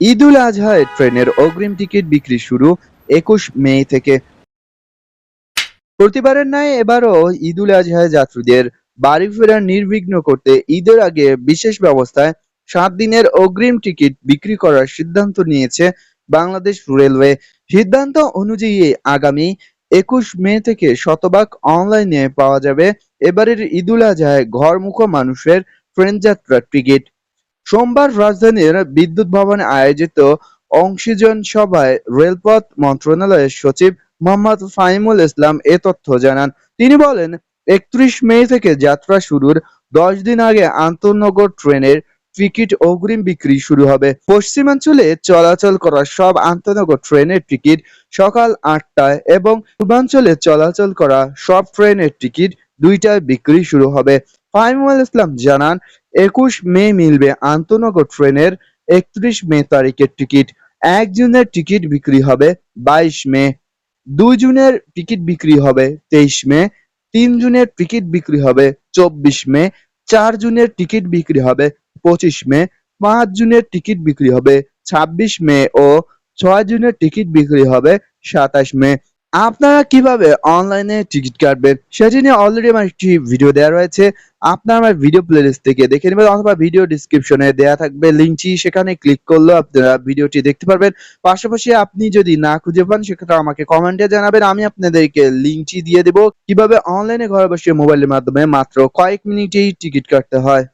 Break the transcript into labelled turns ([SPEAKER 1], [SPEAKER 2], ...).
[SPEAKER 1] ঈদুল আজহায় ট্রেনের অগ্রিম টিকিট বিক্রি শুরু একুশ মে থেকে। প্রতিবারের ন্যায় এবারও ঈদুল আজহায় যাত্রীদের বাড়ি ফেরা নির্বিঘ্ন করতে ঈদের আগে বিশেষ ব্যবস্থায় সাত দিনের অগ্রিম টিকিট বিক্রি করার সিদ্ধান্ত নিয়েছে বাংলাদেশ রেলওয়ে। সিদ্ধান্ত অনুযায়ী আগামী একুশ মে থেকে শতভাগ অনলাইনে পাওয়া যাবে এবারের ঈদুল আজহায় ঘরমুখ মানুষের ট্রেন যাত্রার টিকিট। সোমবার রাজধানীর বিদ্যুৎ ভবনে আয়োজিত অংশীজন সভায় রেলপথ মন্ত্রণালয়ের সচিব মোহাম্মদ ফাহিমুল ইসলাম এ তথ্য জানান। তিনি বলেন, একত্রিশ মে থেকে যাত্রা শুরুর দশ দিন আগে আন্তনগর ট্রেনের টিকিট অগ্রিম বিক্রি শুরু হবে। পশ্চিমাঞ্চলে চলাচল করা সব আন্তনগর ট্রেনের টিকিট সকাল আটটায় এবং পূর্বাঞ্চলে চলাচল করা সব ট্রেনের টিকিট দুইটায় বিক্রি শুরু হবে। ফাহিমুল ইসলাম জানান, একুশ মে মিলবে আন্তনগর ট্রেনের একত্রিশ মে তারিখের টিকিট। এক জুনের টিকিট বিক্রি হবে বাইশ মে। দুই জুনের টিকিট বিক্রি হবে তেইশ মে। তিন জুনের টিকিট বিক্রি হবে চব্বিশ মে। চার জুনের টিকিট বিক্রি হবে পঁচিশ মে। পাঁচ জুনের টিকিট বিক্রি হবে ছাব্বিশ মে ও ছয় জুনের টিকিট বিক্রি হবে সাতাশ মে। আপনারা কীভাবে অনলাইনে টিকিট কাটবেন সেটি নিয়ে অলরেডি আমার একটি ভিডিও দেওয়া রয়েছে। আপনার আমার ভিডিও প্লেলিস্ট থেকে দেখে নেবেন অথবা ভিডিও ডিসক্রিপশনে দেয়া থাকবে লিঙ্কটি সেখানে ক্লিক করলেও আপনারা ভিডিওটি দেখতে পারবেন। পাশাপাশি আপনি যদি না খুঁজে পান, সেক্ষেত্রে আমাকে কমেন্টে জানাবেন। আমি আপনাদেরকে লিঙ্কটি দিয়ে দেবো। কীভাবে অনলাইনে ঘরে বসে মোবাইলের মাধ্যমে মাত্র কয়েক মিনিটেই টিকিট কাটতে হয়?